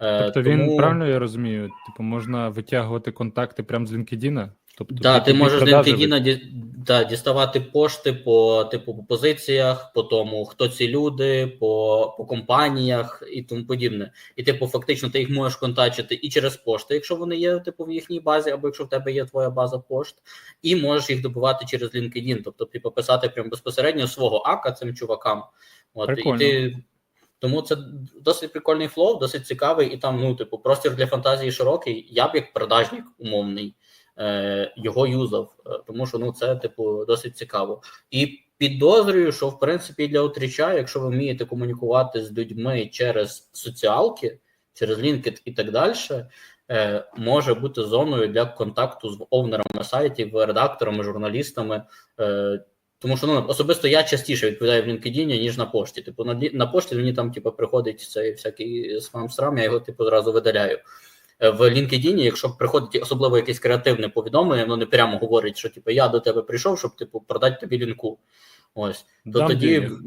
Е, Тобто він правильно я розумію? Типу, можна витягувати контакти прямо з LinkedIn? Тобто, Да, ти можеш з LinkedIn ді, да, діставати пошти по типу по позиціях, по тому, хто ці люди, по, по компаніях і тому подібне. І, типу, фактично, ти їх можеш контачити і через пошти, якщо вони є, типу, в їхній базі, або якщо в тебе є твоя база пошт, і можеш їх добувати через LinkedIn. Тобто, типу, писати прям безпосередньо свого ака цим чувакам. От, і ти. Тому це досить прикольний флоу, досить цікавий, і там, ну, типу, простір для фантазії широкий. Я б як продажник умовний е, його юзав, е, тому що ну це типу досить цікаво. І підозрюю, що в принципі для отріча, якщо ви вмієте комунікувати з людьми через соціалки, через LinkedIn і так далі, е, може бути зоною для контакту з овнерами сайтів, редакторами, журналістами. Е, тому що ну особисто я частіше відповідаю в LinkedIn, ніж на пошті. Типу, на, на пошті мені там типу, приходить цей всякий спам-срам, я його типу зразу видаляю. Е, В LinkedIn, якщо приходить особливо якесь креативне повідомлення, воно не прямо говорить, що типу я до тебе прийшов, щоб типу продати тобі лінку. Ось то Дам тоді денег.